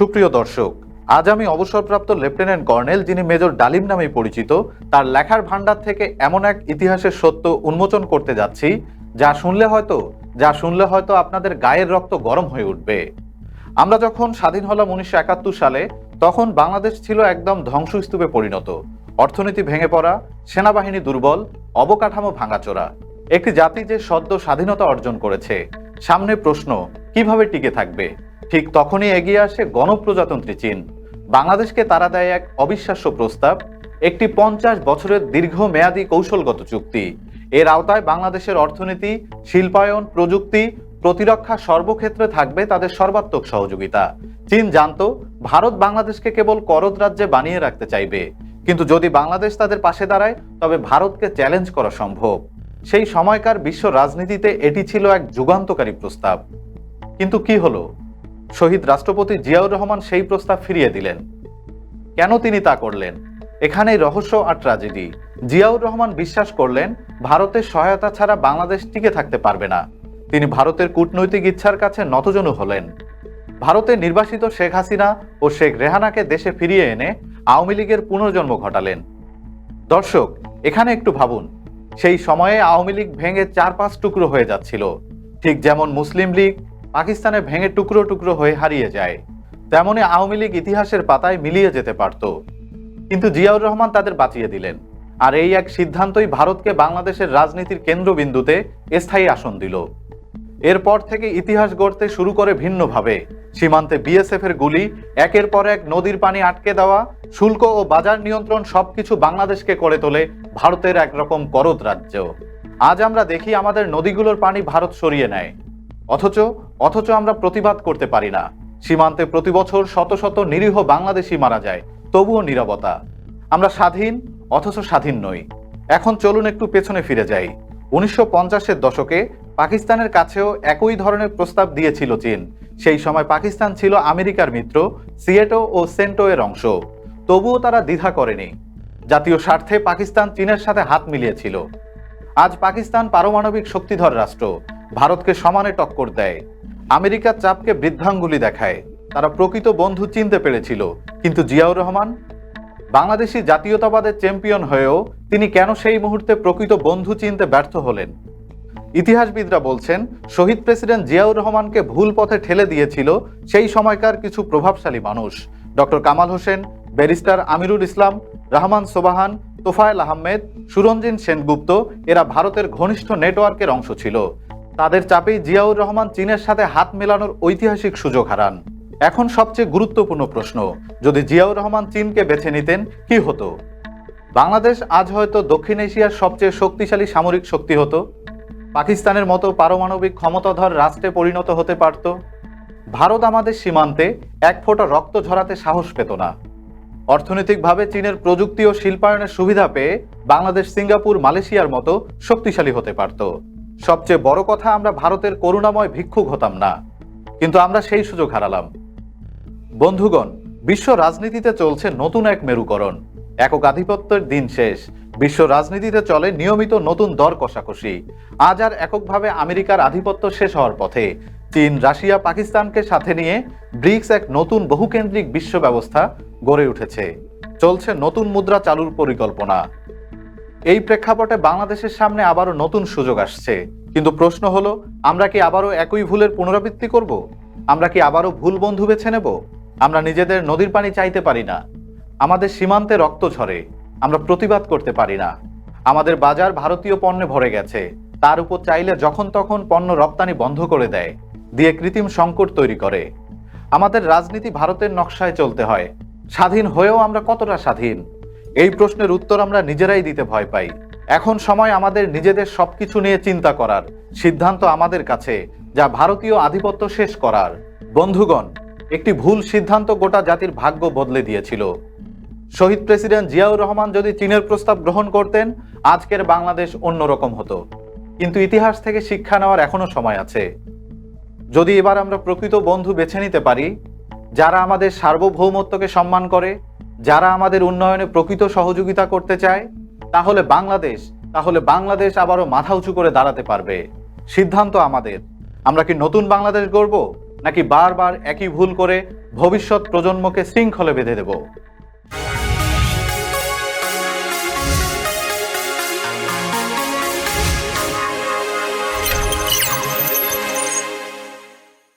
সুপ্রিয় দর্শক, আজ আমি অবসরপ্রাপ্ত লেফটেন্যান্ট কর্নেল যিনি মেজর ডালিম নামে পরিচিত, তার লেখার ভান্ডার থেকে এমন এক ইতিহাসের সত্য উন্মোচন করতে যাচ্ছি, যা শুনলে হয়তো, যা শুনলে হয়তো আপনাদের গায়ের রক্ত গরম হয়ে উঠবে। আমরা যখন স্বাধীন হলাম উনিশশো একাত্তর সালে, তখন বাংলাদেশ ছিল একদম ধ্বংসস্তূপে পরিণত। অর্থনীতি ভেঙে পড়া, সেনাবাহিনী দুর্বল, অবকাঠামো ভাঙাচোরা। একটি জাতি যে সদ্য স্বাধীনতা অর্জন করেছে, সামনে প্রশ্ন, কীভাবে টিকে থাকবে? ঠিক তখনই এগিয়ে আসে গণপ্রজাতন্ত্রী চীন। বাংলাদেশকে তারা দেয় এক অবিশ্বাস্য প্রস্তাব, একটি পঞ্চাশ বছরের দীর্ঘমেয়াদী কৌশলগত চুক্তি। এর আওতায় বাংলাদেশের অর্থনীতি, শিল্পায়ন, প্রযুক্তি, প্রতিরক্ষা সর্বক্ষেত্রে থাকবে তাদের সর্বাত্মক সহযোগিতা। চীন জানতো, ভারত বাংলাদেশকে কেবল করদ রাজ্যে বানিয়ে রাখতে চাইবে। কিন্তু যদি বাংলাদেশ তাদের পাশে দাঁড়ায়, তবে ভারতকে চ্যালেঞ্জ করা সম্ভব। সেই সময়কার বিশ্ব রাজনীতিতে এটি ছিল এক যুগান্তকারী প্রস্তাব। কিন্তু কি হলো? শহীদ রাষ্ট্রপতি জিয়াউর রহমান সেই প্রস্তাব ফিরিয়ে দিলেন। কেন তিনি তা করলেন? এখানেই রহস্য আর ট্র্যাজেডি জিয়াউর রহমান বিশ্বাস করলেন ভারতের সহায়তা ছাড়া বাংলাদেশ টিকে থাকতে পারবে না। তিনি ভারতের কূটনৈতিক ইচ্ছার কাছে নতজনু হলেন। ভারতে নির্বাসিত শেখ হাসিনা ও শেখ রেহানাকে দেশে ফিরিয়ে এনে আওয়ামী লীগের পুনর্জন্ম ঘটালেন। দর্শক, এখানে একটু ভাবুন। সেই সময়ে আওয়ামী লীগ ভেঙে চার পাঁচ টুকরো হয়ে যাচ্ছিল। ঠিক যেমন মুসলিম লীগ পাকিস্তানে ভেঙে টুকরো টুকরো হয়ে হারিয়ে যায়। তেমনি আওয়ামী লীগ ইতিহাসের পাতায় মিলিয়ে যেতে পারত। কিন্তু জিয়াউর রহমান তাদের বাঁচিয়ে দিলেন। আর এই এক সিদ্ধান্তই ভারতকে বাংলাদেশের রাজনীতির কেন্দ্রবিন্দুতে স্থায়ী আসন দিল। এরপর থেকে ইতিহাস গড়তে শুরু করে ভিন্নভাবে। সীমান্তে বিএসএফ এর গুলি, একের পর এক নদীর পানি আটকে দেওয়া, শুল্ক ও বাজার নিয়ন্ত্রণ সবকিছু বাংলাদেশকে করে তোলে ভারতের একরকম করদ রাজ্য। আজ আমরা দেখি আমাদের নদীগুলোর পানি ভারত সরিয়ে নেয়। অথচ অথচ আমরা প্রতিবাদ করতে পারি না। সীমান্তে প্রতি বছর শত শত নিরীহ বাংলাদেশি মারা যায়, তবুও নিরবতা। আমরা স্বাধীন, অথচ স্বাধীন নই। এখন চলুন একটু পেছনে ফিরে যাই। উনিশশো পঞ্চাশের দশকে পাকিস্তানের কাছেও একই ধরনের প্রস্তাব দিয়েছিল চীন। সেই সময় পাকিস্তান ছিল আমেরিকার মিত্র, সিয়েটো ও সেন্টো এর অংশ। তবুও তারা দ্বিধা করেনি। জাতীয় স্বার্থে পাকিস্তান চীনের সাথে হাত মিলিয়েছিল। আজ পাকিস্তান পারমাণবিক শক্তিধর রাষ্ট্র। ভারতকে সমানে টক্কর দেয়। আমেরিকার চাপকে বৃদ্ধাঙ্গুলি দেখায়। তারা প্রকৃত বন্ধু চিনতে পেরেছিল। কিন্তু জিয়াউর রহমান? বাংলাদেশি জাতীয়তাবাদের চ্যাম্পিয়ন হয়েও তিনি কেন সেই মুহূর্তে প্রকৃত বন্ধু চিনতে ব্যর্থ হলেন? ইতিহাসবিদরা বলছেন, শহীদ প্রেসিডেন্ট জিয়াউর রহমানকে ভুল পথে ঠেলে দিয়েছিল সেই সময়কার কিছু প্রভাবশালী মানুষ। ডক্টর কামাল হোসেন, ব্যারিস্টার আমিরুল ইসলাম, রহমান সোবাহান, তোফায়েল আহমেদ, সুরঞ্জিন সেনগুপ্ত এরা ভারতের ঘনিষ্ঠ নেটওয়ার্কের অংশ ছিল। তাদের চাপেই জিয়াউর রহমান চীনের সাথে হাত মেলানোর ঐতিহাসিক সুযোগ হারান। এখন সবচেয়ে গুরুত্বপূর্ণ প্রশ্ন, যদি জিয়াউর রহমান চীনকে বেছে নিতেন, কি হতো? বাংলাদেশ আজ হয়তো দক্ষিণ এশিয়ার সবচেয়ে শক্তিশালী সামরিক শক্তি হতো। পাকিস্তানের মতো পারমাণবিক ক্ষমতাধর রাষ্ট্রে পরিণত হতে পারত। ভারত আমাদের সীমান্তে এক ফোঁটা রক্ত ঝরাতে সাহস পেত না। অর্থনৈতিকভাবে চীনের প্রযুক্তি ও শিল্পায়নের সুবিধা পেয়ে বাংলাদেশ, সিঙ্গাপুর, মালয়েশিয়ার মতো শক্তিশালী হতে পারত। সবচেয়ে বড় কথা, আমরা ভারতের করুণাময় ভিক্ষুক হতাম না। কিন্তু আমরা সেই সুযোগ হারালাম। বন্ধুগণ, বিশ্ব রাজনীতিতে চলছে নতুন এক মেরুকরণ। একক আধিপত্যের দিন শেষ। বিশ্ব রাজনীতিতে চলে নিয়মিত নতুন দর কষাকষি। আজ আর এককভাবে আমেরিকার আধিপত্য শেষ হওয়ার পথে। চীন, রাশিয়া, পাকিস্তানকে সাথে নিয়ে ব্রিক্স এক নতুন বহুকেন্দ্রিক বিশ্ব ব্যবস্থা গড়ে উঠেছে। চলছে নতুন মুদ্রা চালুর পরিকল্পনা। এই প্রেক্ষাপটে বাংলাদেশের সামনে আবারও নতুন সুযোগ আসছে। কিন্তু প্রশ্ন হলো, আমরা কি আবারও একই ভুলের পুনরাবৃত্তি করব? আমরা কি আবারও ভুল বন্ধু বেছে নেব? আমরা নিজেদের নদীর পানি চাইতে পারি না। আমাদের সীমান্তে রক্ত ঝরে। আমরা প্রতিবাদ করতে পারি না। আমাদের বাজার ভারতীয় পণ্যে ভরে গেছে। তার উপর চাইলে যখন তখন পণ্য রপ্তানি বন্ধ করে দেয়, দিয়ে কৃত্রিম সংকট তৈরি করে। আমাদের রাজনীতি ভারতের নকশায় চলতে হয়। স্বাধীন হয়েও আমরা কতটা স্বাধীন? এই প্রশ্নের উত্তর আমরা নিজেরাই দিতে ভয় পাই। এখন সময় আমাদের নিজেদের সবকিছু নিয়ে চিন্তা করার, সিদ্ধান্ত আমাদের কাছে, যা ভারতীয় আধিপত্য শেষ করার। বন্ধুগণ, একটি ভুল সিদ্ধান্ত গোটা জাতির ভাগ্য বদলে দিয়েছিল। শহীদ প্রেসিডেন্ট জিয়াউর রহমান যদি চীনের প্রস্তাব গ্রহণ করতেন, আজকের বাংলাদেশ অন্যরকম হতো। কিন্তু ইতিহাস থেকে শিক্ষা নেওয়ার এখনও সময় আছে। যদি এবার আমরা প্রকৃত বন্ধু বেছে নিতে পারি, যারা আমাদের সার্বভৌমত্বকে সম্মান করে যারা আমাদের উন্নয়নে প্রকৃত সহযোগিতা করতে চায়, তাহলে বাংলাদেশ তাহলে বাংলাদেশ আবারও মাথা উঁচু করে দাঁড়াতে পারবে। সিদ্ধান্ত আমাদের। আমরা কি নতুন বাংলাদেশ গড়ব, নাকি বারবার একই ভুল করে ভবিষ্যৎ প্রজন্মকে শৃঙ্খলে বেঁধে দেব?